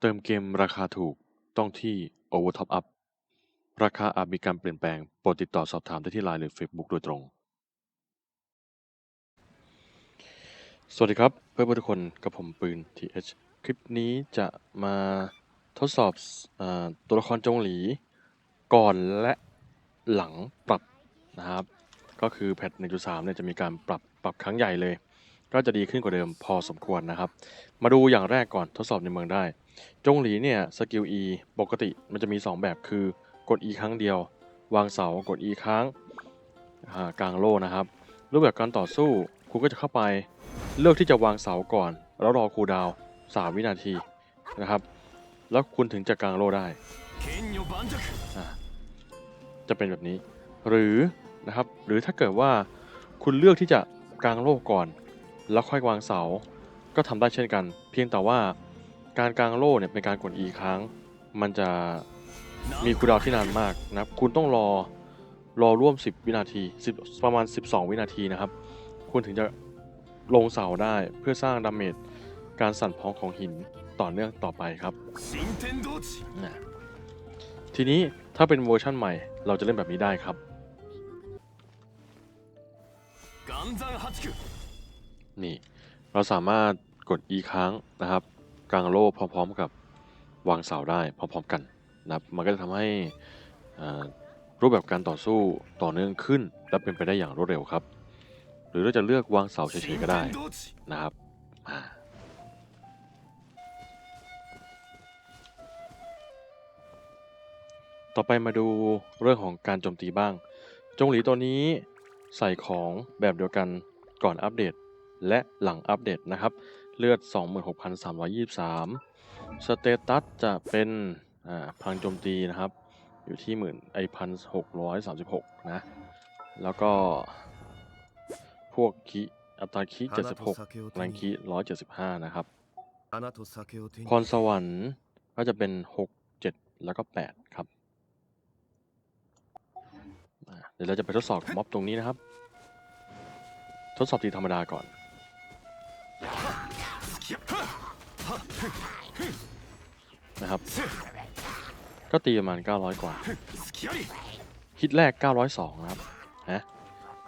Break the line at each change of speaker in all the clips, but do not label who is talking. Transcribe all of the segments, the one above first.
เติมเกมราคาถูกต้องที่ Overtop Up ราคาอาจมีการเปลี่ยนแปลง โปรดติดต่อสอบถามได้ที่ไลน์หรือ Facebook โดยตรง สวัสดีครับ เพื่อนๆทุกคนกับผมปืน TH คลิปนี้จะมาทดสอบอตัวละครจงหลี ก่อนและหลังปรับนะครับ ก็คือแพท1.3เนี่ยจะมีการปรับปรับครั้งใหญ่เลย ก็จะดีขึ้นกว่าเดิมพอสมควรนะครับ มาดูอย่างแรกก่อนทดสอบในเมืองได้ จงหลีเนี่ยสกิล E ปกติมันจะมี 2 แบบคือกด E ครั้งเดียว วางเสากด E ครั้งกลางโล่นะครับ รูปแบบการต่อสู้คุณก็จะเข้าไปเลือกที่จะวางเสาก่อน แล้วรอคูดาว 3 วินาทีนะครับ แล้วคุณถึงจะกลางโล่ได้ จะเป็นแบบนี้ หรือนะครับ หรือถ้าเกิดว่าคุณเลือกที่จะกลางโล่ก่อน แล้วค่อยวางเสา ก็ทำได้เช่นกัน เพียงแต่ว่าการกลางโล่เนี่ยเป็นการกดอีครั้ง มันจะมีคูดาวที่นานมากนะครับ คุณต้องรอรอร่วม 10 วินาที10ประมาณ 12 วินาทีนะครับ คุณถึงจะลงเสาได้เพื่อสร้างดาเมจการสั่นพองของหินต่อเนื่องต่อไปครับทีนี้ถ้าเป็นเวอร์ชั่นใหม่ เราจะเล่นแบบนี้ได้ครับ นี่ เราสามารถกด e ค้างนะครับ กลางโล่พร้อมๆกับวางเสาได้พร้อมๆกันนะครับมันก็จะทำให้รูปแบบการต่อสู้ต่อเนื่องขึ้น และเป็นไปได้อย่างรวดเร็วครับ หรือเราจะเลือกวางเสาเฉยๆก็ได้นะครับต่อไปมาดูเรื่องของการโจมตีบ้าง จงหลีตัวนี้ใส่ของแบบเดียวกันก่อนอัปเดต และหลังอัปเดตนะครับ เลือด 26,323 สเตตัสจะเป็นพลังโจมตีนะครับ อยู่ที่หมื่นไอพันหกร้อยสามสิบหกนะ แล้วก็ พวกคิอัตราคิเจ็ดสิบหกแรงคิร้อยเจ็ดสิบห้านะครับพรสวรรค์ก็จะเป็นหกเจ็ดแล้วก็แปดครับเดี๋ยวเราจะไปทดสอบม็อบตรงนี้นะครับ ทดสอบตีธรรมดาก่อน นะครับ ก็ตีประมาณ 900 กว่า ฮิตแรก 902 นะครับฮะ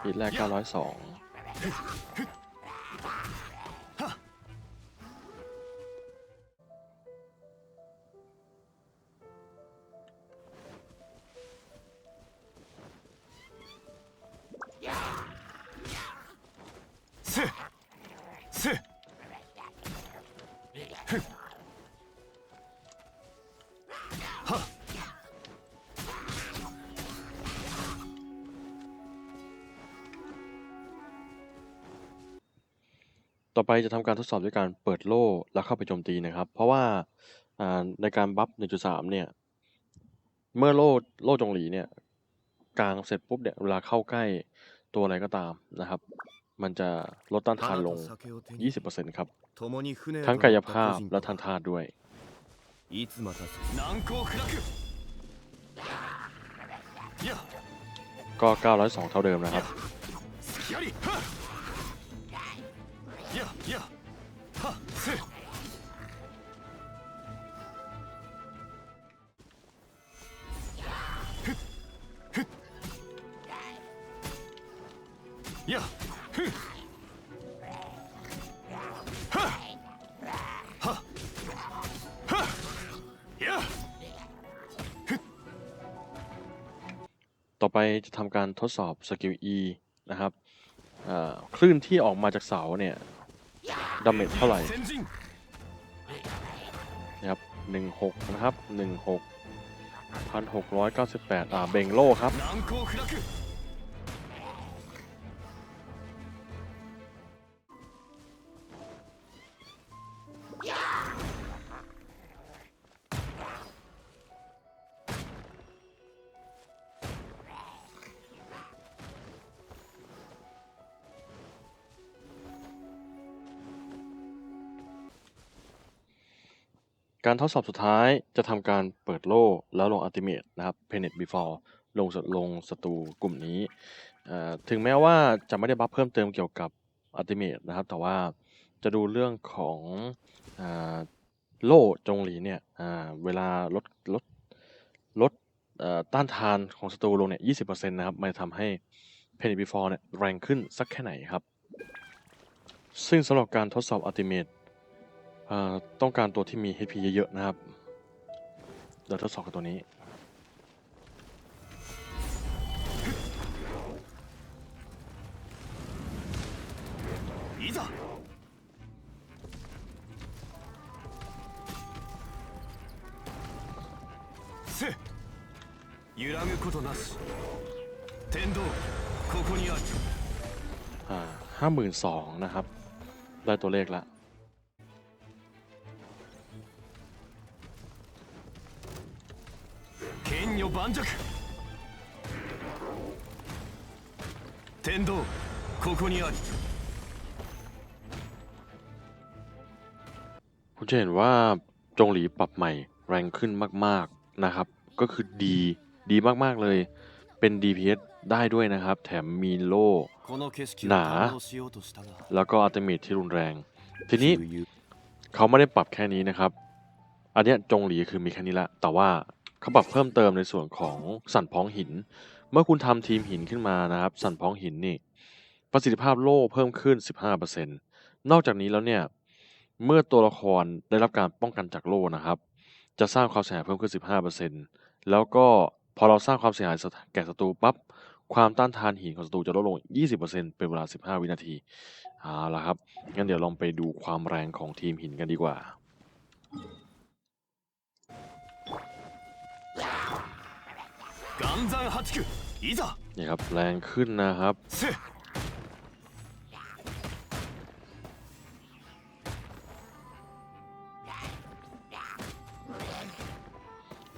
ฮิตแรก 902 ต่อไปจะทำการทดสอบด้วยการเปิดโล่แล้วเข้าไปโจมตีนะครับ เพราะว่าในการบัฟ 1.3 เนี่ย เมื่อโล่โล่จงหลีเนี่ยกลางเสร็จปุ๊บเนี่ยเวลาเข้าใกล้ตัวอะไรก็ตามนะครับ มันจะลดต้านทานลง 20%ครับ ทั้งกายภาพและทางธาตุด้วยก็ 902 เท่าเดิมนะครับ ต่อไปจะทำการทดสอบสกิล E นะครับคลื่นที่ออกมาจากเสาเนี่ยดาเมจเท่าไหร่นะครับ16นะครับ16 1,698อ่าเบงโลครับ การทดสอบสุดท้ายจะทำการเปิดโล่แล้วลงอัลติเมทนะครับ Penet Before ลงสลงศัตรูกลุ่มนี้ ถึงแม้ว่าจะไม่ได้บัฟเพิ่มเติมเกี่ยวกับอัลติเมทนะครับ แต่ว่าจะดูเรื่องของอโล่จงหลีเนี่ยเวลาลดลดลดต้านทานของศัตรูลงเนี่ยยี่สิบเปอร์เซ็นะครับ มันจะทำให้เพนิบีฟอร์เนี่ยแรงขึ้นสักแค่ไหนครับ ซึ่งสำหรับการทดสอบอัลติเมท ต้องการตัวที่มี HP เยอะๆนะครับ เดี๋ยวทดสอบกับตัวนี้
いざせ揺らぐことなし天道ここにある
ห้าหมื่นสองนะครับ ได้ตัวเลขละ
剣女盤石天道ここにある
คุณจะเห็นว่าจงหลีปรับใหม่แรงขึ้นมาก ๆนะครับ ก็คือดีดีมากๆเลย เป็น DPS ได้ด้วยนะครับ แถมมีโล่
この景色を
なあ
堪能しようとしたが
แล้วก็อัลติเมทที่รุนแรง ทีนี้
旧友
เขาไม่ได้ปรับแค่นี้นะครับ อันเนี้ยจงหลีคือมีแค่นี้ละ แต่ว่า เขาปรับเพิ่มเติมในส่วนของสั่นพ้องหิน เมื่อคุณทำทีมหินขึ้นมานะครับ สั่นพ้องหินนี่ ประสิทธิภาพโล่เพิ่มขึ้น 15%นอกจากนี้แล้วเนี่ยเมื่อตัวละครได้รับการป้องกันจากโล่นะครับ จะสร้างความเสียหายเพิ่มขึ้น 15%แล้วก็พอเราสร้างความเสียหายแก่ศัตรูปั๊บความต้านทานหินของศัตรูจะลดลง 20%เป็นเวลา 15 วินาทีเอาละครับ งั้นเดี๋ยวลองไปดูความแรงของทีมหินกันดีกว่า
นซายฮัทคิคไปซะ
นี่ครับแรงขึ้นนะครับ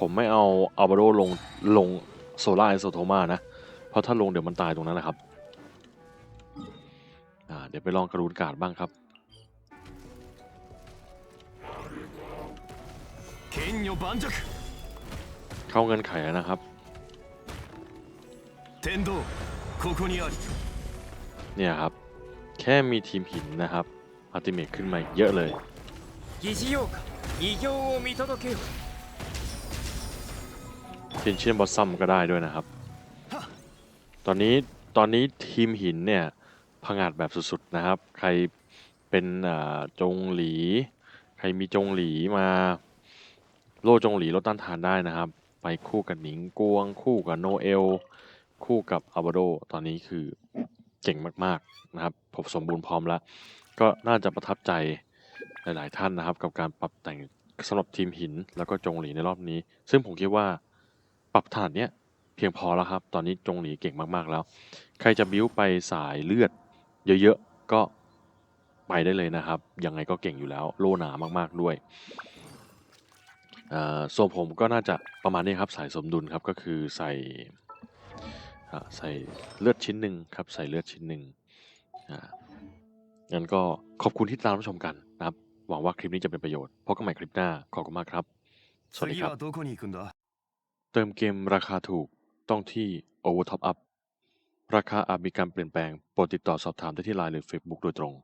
ผมไม่เอาอัลบาโดลงลงโซล่าไอโซโทมานะ เพราะถ้าลงเดี๋ยวมันตายตรงนั้นนะครับเดี๋ยวไปลองกระดูดกาดบ้างครับเข้าเงินไขนะครับ
天道ここにある
เนี่ยครับ แค่มีทีมหินนะครับอัลติเมทขึ้นมาเยอะเลย
疑似用か異形を見届けよ
เทนเชียนบอสซัมก็ได้ด้วยนะครับ ตอนนี้ตอนนี้ทีมหินเนี่ยพังอาจแบบสุดๆนะครับ ใครเป็นอ่าจงหลี ใครมีจงหลีมา โล่จงหลีลดต้านทานได้นะครับ ไปคู่กับหนิงกวง คู่กับโนเอล คู่กับอาบาโดตอนนี้คือเก่งมากๆนะครับผมสมบูรณ์พร้อมแล้ว ก็น่าจะประทับใจหลายๆท่านนะครับ กับการปรับแต่งสำหรับทีมหินแล้วก็จงหลีในรอบนี้ ซึ่งผมคิดว่าปรับถนัดเนี้ยเพียงพอแล้วครับ ตอนนี้จงหลีเก่งมากๆแล้ว ใครจะบิ้วไปสายเลือด เยอะๆก็ไปได้เลยนะครับ ยังไงก็เก่งอยู่แล้ว โลหนามากๆด้วยส่วนผมก็น่าจะประมาณนี้ครับสายสมดุลครับก็คือใส่ ใส่เลือดชิ้นหนึ่งครับ ใส่เลือดชิ้นหนึ่งอ่างั้นก็ขอบคุณที่ตามรับชมกันนะครับ หวังว่าคลิปนี้จะเป็นประโยชน์พบกันใหม่คลิปหน้าขอบคุณมากครับ สวัสดีครับ เติมเกมราคาถูกต้องที่ Overtop Up ราคาอาจมีการเปลี่ยนแปลง โปรดติดต่อสอบถามได้ที่ไลน์หรือ Facebook โดยตรง